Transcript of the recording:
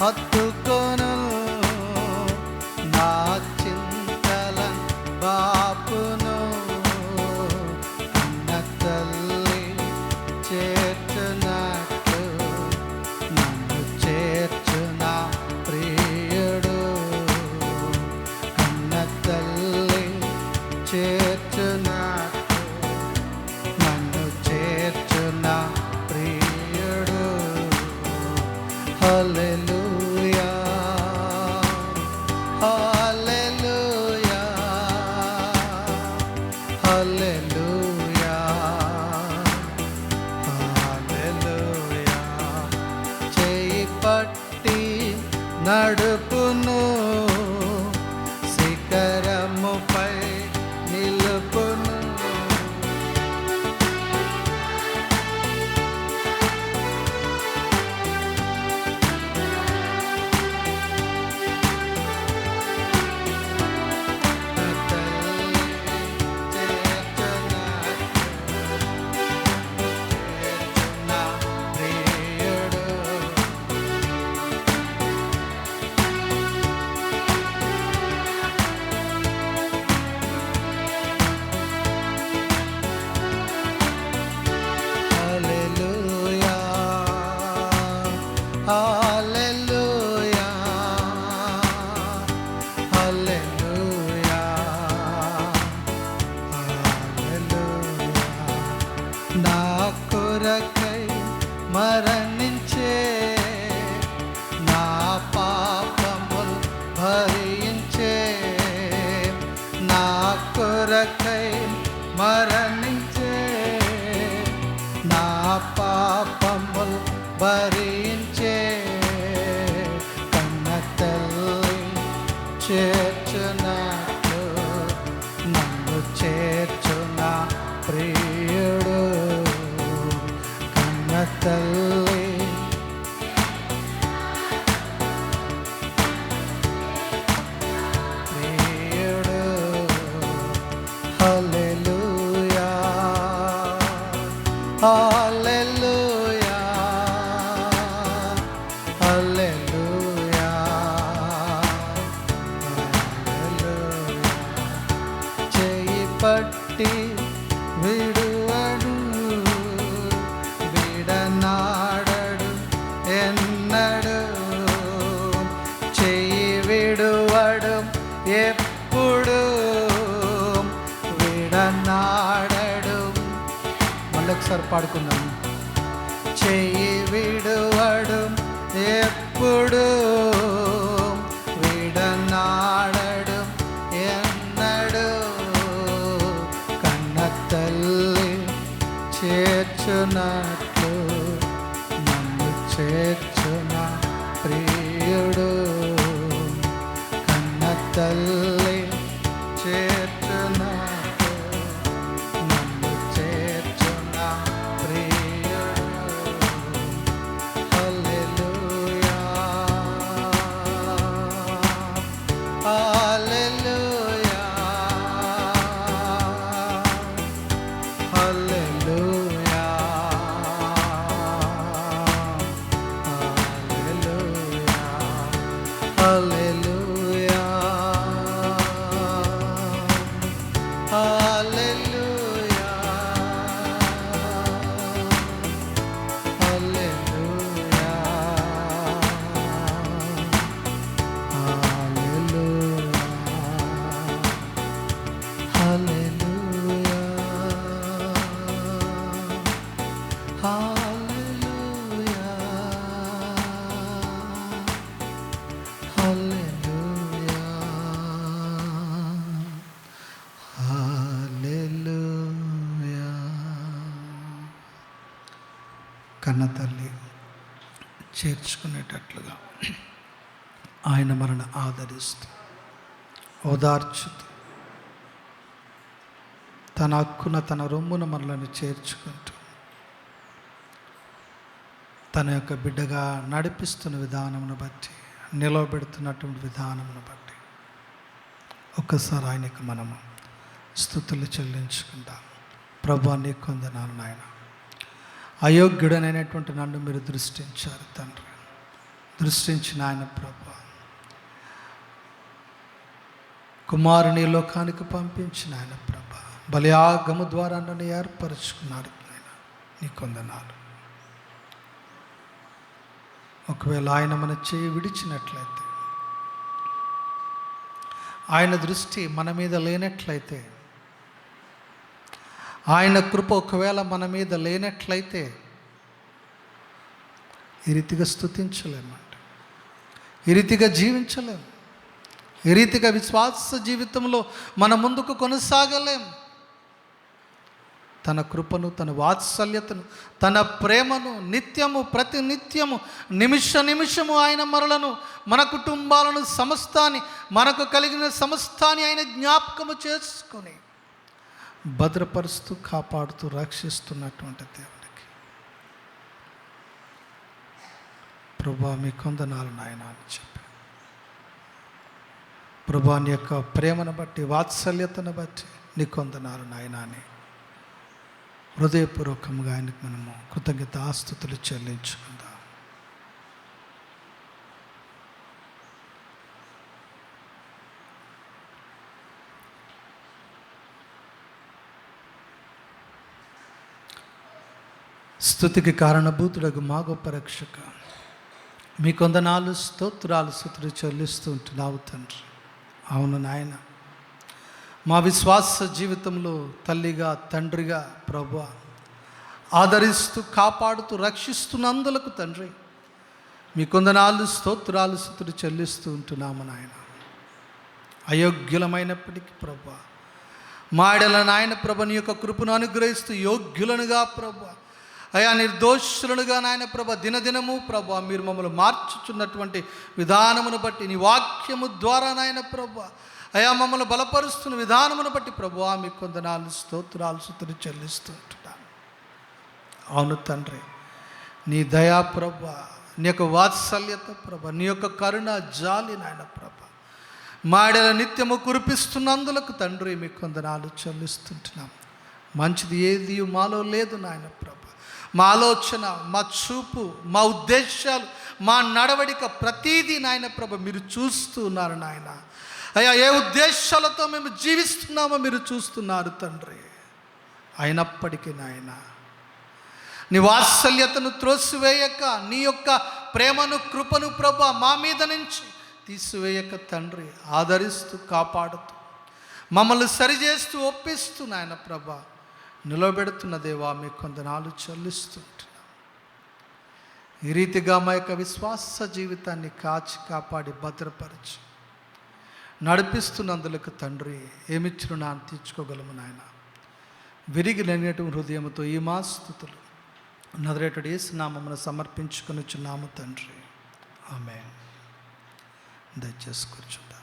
ಹತ್ತು நாடு నా కొరకై మరణించే నా పాపములు భరించే కన్న తల్లి చేర్చునకు నన్ను చేర్చున ప్రియుడు కన్న తల్లి ఎప్పుడు విడనాడడు. మళ్ళొకసారి పాడుకుందాం. చెయ్యి విడువడు. ఎప్పుడు విడనాడడు. ఎన్నడు కన్న తల్లి చేర్చునట్టు కన్న తల్లి చేర్చుకునేటట్లుగా ఆయన మనను ఆదరిస్తూ ఓదార్చుతూ తన హక్కున తన రొమ్మున మనలను చేర్చుకుంటూ తన యొక్క బిడ్డగా నడిపిస్తున్న విధానమును బట్టి నిలవబెడుతున్నటువంటి విధానమును బట్టి ఒక్కసారి ఆయనకు మనము స్థుతులు చెల్లించుకుంటాం ప్రభు నీకు కొందనాలు నాయన. అయోగ్యుడనైనటువంటి నన్ను మీరు దృష్టించారు తండ్రి. దృష్టించిన ఆయన ప్రభా. కుమారుని లోకానికి పంపించిన ఆయన ప్రభ. బలియాగము ద్వారా నన్ను ఏర్పరచుకున్నారు ఆయన. నీ కొందనాలు. ఒకవేళ ఆయన మన చేయి విడిచినట్లయితే ఆయన దృష్టి మన మీద లేనట్లయితే ఆయన కృప ఒకవేళ మన మీద లేనట్లయితే ఈ రీతిగా స్థుతించలేమంట ఈ రీతిగా జీవించలేము. ఈ రీతిగా విశ్వాస జీవితంలో మన ముందుకు కొనసాగలేం తన కృపను తన వాత్సల్యతను తన ప్రేమను నిత్యము ప్రతి నిత్యము నిమిష నిమిషము ఆయన మరలను మన కుటుంబాలను సమస్తాన్ని మనకు కలిగిన సమస్తాన్ని ఆయన జ్ఞాపకము చేసుకొని భద్రపరుస్తూ కాపాడుతూ రక్షిస్తున్నటువంటి దేవునికి. ప్రభా మీ కొందనాలు నాయన అని చెప్పి ప్రభా నీ యొక్క ప్రేమను బట్టి వాత్సల్యతను బట్టి నీ కొందనాలు నాయన అని హృదయపూర్వకంగా ఆయనకు మనము కృతజ్ఞత ఆస్తుతులు చెల్లించుకుందాం. స్థుతికి కారణభూతుడకు మా గొప్ప రక్షక. మీ కొందనాలు స్తోత్రాలు స్థుతులు చెల్లిస్తూ ఉంటున్నావు తండ్రి. అవును నాయన. మా విశ్వాస జీవితంలో తల్లిగా తండ్రిగా ప్రభు ఆదరిస్తూ కాపాడుతూ రక్షిస్తున్నందులకు తండ్రి మీ కొందనాలు స్తోత్రాలు స్థుతులు చెల్లిస్తూ ఉంటున్నాము నాయన. అయోగ్యులమైనప్పటికీ ప్రభు మాడల నాయన ప్రభని యొక్క కృపను అనుగ్రహిస్తూ యోగ్యులనుగా ప్రభు అయా నిర్దోషులనుగా నాయన ప్రభ దినదినము ప్రభ మీరు మమ్మల్ని మార్చుచున్నటువంటి విధానమును బట్టి నీ వాక్యము ద్వారా నాయన ప్రభ అయా మమ్మల్ని బలపరుస్తున్న విధానమును బట్టి ప్రభు మీకు కొందనాలు స్తోత్రాలు సుతులు చెల్లిస్తూ ఉంటున్నాను. అవును తండ్రి నీ దయా ప్రభ నీ యొక్క వాత్సల్యత ప్రభ నీ యొక్క కరుణ జాలి నాయన ప్రభ మాడల నిత్యము కురిపిస్తున్నందులకు తండ్రి మీ కొందనాలు చెల్లిస్తుంటున్నాం. మంచిది ఏది మాలో లేదు నాయన ప్రభ. మా ఆలోచన మా చూపు మా ఉద్దేశాలు మా నడవడిక ప్రతీదీ నాయన ప్రభ మీరు చూస్తున్నారు నాయన. అయ్యా ఏ ఉద్దేశాలతో మేము జీవిస్తున్నామో మీరు చూస్తున్నారు తండ్రి. అయినప్పటికీ నాయన నీ వాత్సల్యతను త్రోసివేయక నీ యొక్క ప్రేమను కృపను ప్రభ మా మీద నుంచి తీసివేయక తండ్రి. ఆదరిస్తూ కాపాడుతూ మమ్మల్ని సరిచేస్తూ ఒప్పిస్తూ నాయన ప్రభ నిలబెడుతున్న దేవా మీకు కొందనాలు చెల్లిస్తుంటున్నాం. ఈ రీతిగా మా యొక్క విశ్వాస జీవితాన్ని కాచి కాపాడి భద్రపరచు. నడిపిస్తున్నందులకు తండ్రి ఏమిచ్చిన నాన్న తీర్చుకోగలము నాయన. విరిగి లేనటువంటి హృదయంతో ఈ మా స్థుతులు నదరేటుడు ఏసునామమును సమర్పించుకొని చున్నాము తండ్రి. ఆమె దయచేసి కూర్చో